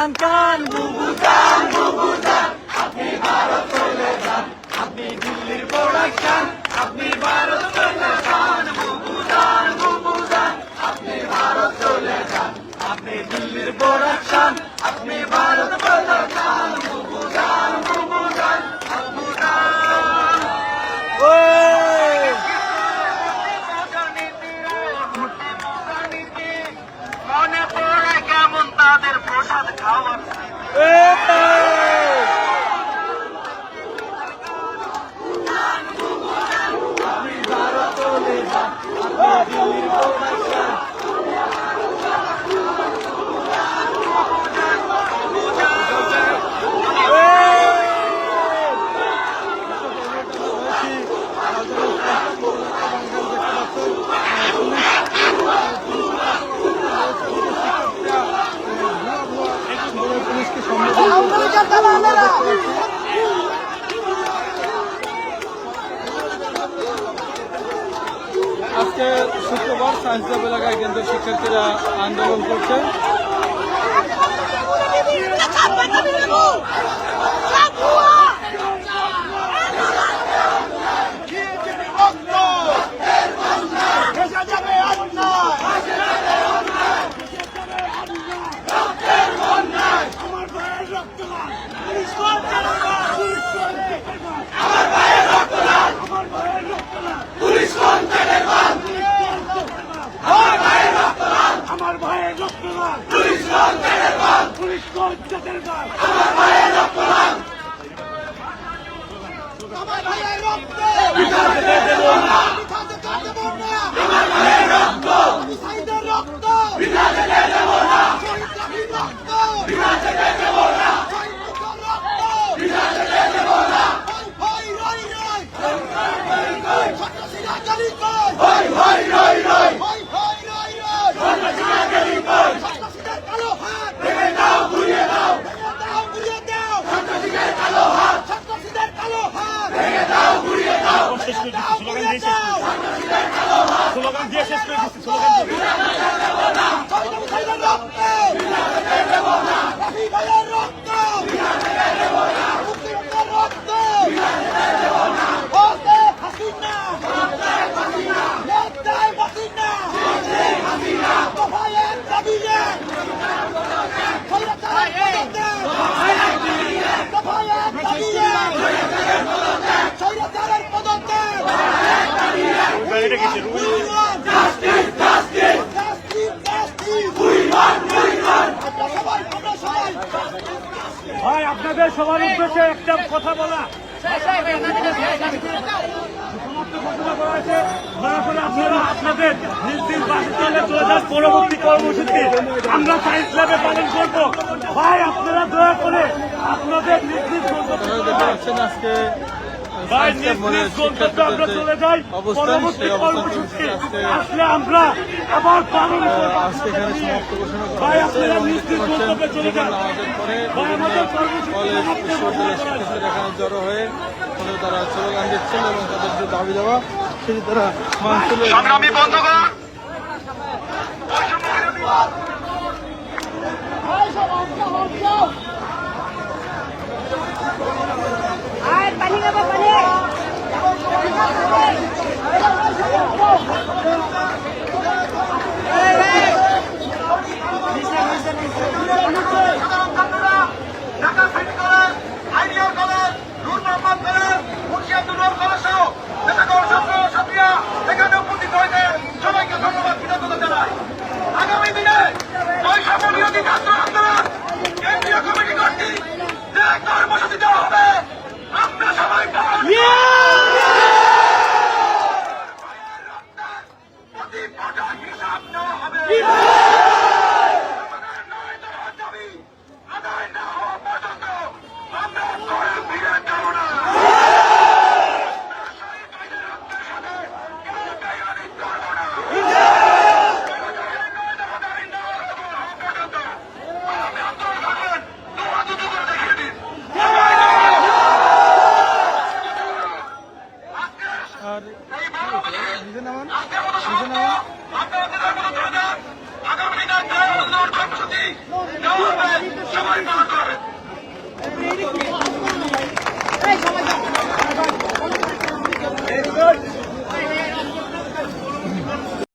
কান কান বুবু কান বুবু কান। আপনি ভারত চলে যান the column. আমরা দেখতে পাচ্ছি আজকে শুক্রবার সায়েন্স ল্যাব এলাকায় কেন্দ্রের শিক্ষার্থীরা আন্দোলন করছে আমার ভাইয়ের রক্ত! করে দিচ্ছি স্লোগান দিয়ে শেষ স্লোগান দিয়ে শেষ করে দিচ্ছি স্লোগান দিয়ে। বিষয়টা কিছু ভাই আপনাদের সবার উদ্দেশ্যে একটা কথা বলা। আপনাদের নিশ্চিত বাসে চলে দু হাজার পরবর্তী কর্মসূচি আমরা সাইন্স ল্যাবে পালন করব। ভাই আপনারা দয়া করে আপনাদের নিশ্চিত আজকে। ভাই নিজ নিজ গন্তব্যে আমরা চলে যাই পরবর্তী কর্মসূচি আসলে আমরা এখানে জড়ো হয়ে তারা স্লোগান এবং তাদের যে দাবি দেওয়া সেটি তারা মানছিল সংগ্রামী বন্ধুগণ Oh,